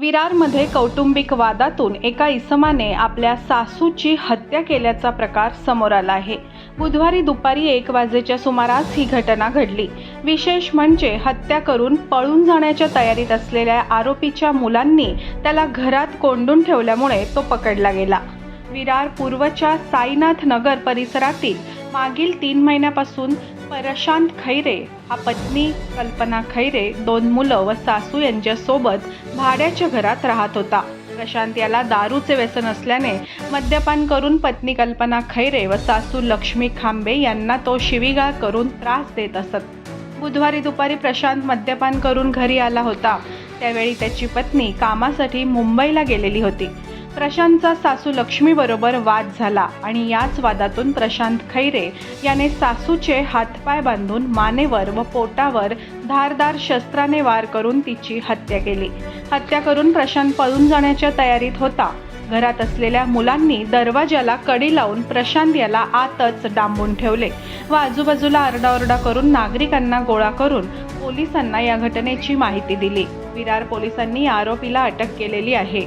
विरारमध्ये कौटुंबिक वादातून एका इसमाने आपल्या सासूची हत्या केल्याचा प्रकार समोर आला आहे. बुधवारी दुपारी एक वाजेच्या सुमारास ही घटना घडली. विशेष म्हणजे हत्या करून पळून जाण्याच्या तयारीत असलेल्या आरोपीच्या मुलांनी त्याला घरात कोंडून ठेवल्यामुळे तो पकडला गेला. विरार पूर्वच्या साईनाथ नगर परिसरातील मागील तीन महिन्यापासून प्रशांत खैरे हा पत्नी कल्पना खैरे दोन मुलं व सासू यांच्यासोबत भाड्याच्या घरात राहत होता. प्रशांत याला दारूचे व्यसन असल्याने मद्यपान करून पत्नी कल्पना खैरे व सासू लक्ष्मी खांबे यांना तो शिवीगाळ करून त्रास देत असत. बुधवारी दुपारी प्रशांत मद्यपान करून घरी आला होता. त्यावेळी त्याची पत्नी कामासाठी मुंबईला गेलेली होती. प्रशांतचा सासू लक्ष्मीबरोबर वाद झाला आणि याच वादातून प्रशांत खैरे याने सासूचे हातपाय बांधून मानेवर व पोटावर धारदार शस्त्राने वार करून तिची हत्या केली. हत्या करून प्रशांत पळून जाण्याच्या तयारीत होता. घरात असलेल्या मुलांनी दरवाजाला कडी लावून प्रशांत याला आतच डांबून ठेवले व आजूबाजूला आरडाओरडा करून नागरिकांना गोळा करून पोलिसांना या घटनेची माहिती दिली. विरार पोलिसांनी आरोपीला अटक केलेली आहे.